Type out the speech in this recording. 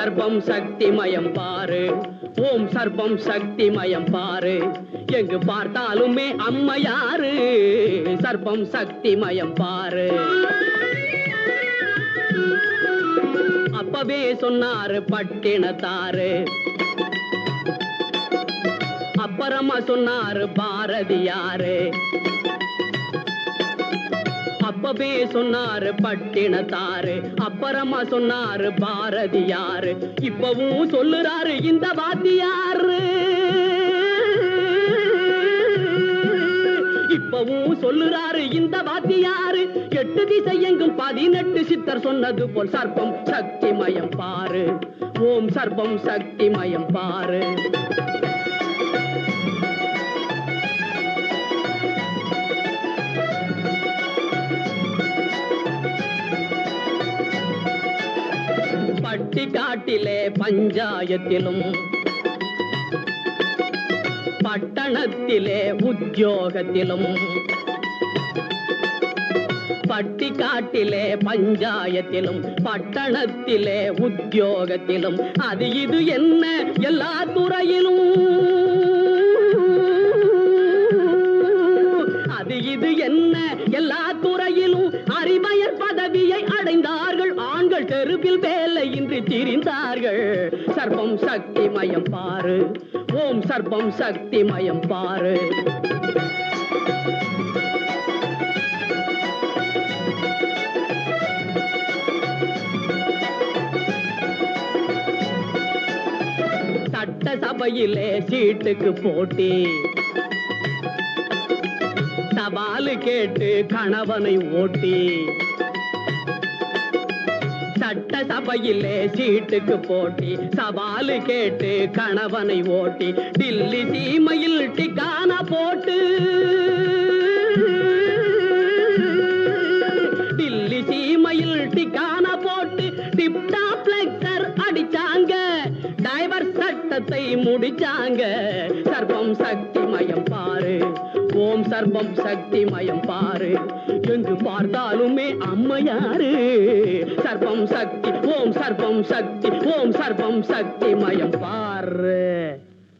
சர்வம் சக்தி மயம் பாரு. ஓம் சர்வம் சக்தி மயம் பாரு. எங்கு பார்த்தாலுமே அம்மையாரு சர்வம் சக்தி மயம் பாரு. அப்பவே சொன்னாரு பட்டினத்தாரு. அப்பறமா சொன்னாரு பாரதியாரு. அப்பவே சொன்னாரு பட்டினத்தாரு அப்புறமா சொன்னாரு பாரதியாரு. இப்பவும் சொல்லுறாரு இந்த வாத்தியாரு. இப்பவும் சொல்லுறாரு இந்த வாத்தியாரு. எட்டு திசை எங்கும் பதினெட்டு சித்தர் சொன்னது போல் சர்ப்பம் சக்தி மயம் பாரு. ஓம் சர்ப்பம் சக்தி மயம் பாரு. பட்டி காட்டிலே பஞ்சாயத்திலும் பட்டணத்திலே உத்தியோகத்திலும் பட்டி காட்டிலே பஞ்சாயத்திலும் பட்டணத்திலே உத்தியோகத்திலும். அது இது என்ன எல்லா துறையிலும்? அது இது என்ன எல்லா துறையிலும்? அறிவயர் பதவியை ஆண்கள் தெருவில் வேலையின்றி திரிந்தார்கள். சர்வம் சக்தி மயம் பாரு. ஓம் சர்வம் சக்தி மயம் பாரு. சபையிலே சீட்டுக்கு போட்டி. சவாலு கேட்டு கணவனை ஓட்டி. சபையிலே சீட்டுக்கு போட்டி சவாலு கேட்டு கணவனை ஓட்டி டில்லி சீமையில் டிக்கான போட்டு. டில்லி சீமையில் டிக்கான போட்டு டிப்டா பிளக்டர் அடிச்சாங்க. டைவர் சட்டத்தை முடிச்சாங்க. சர்வம் சக்தி மயம் பாரு ஓம் சர்வம் சக்தி மயம் பாரு. எங்கு பார்த்தாலுமே அம்மையாரு. சர்வம் சக்தி ஓம் சர்வம் சக்தி ஓம் சர்வம் சக்தி மயம் பாரு.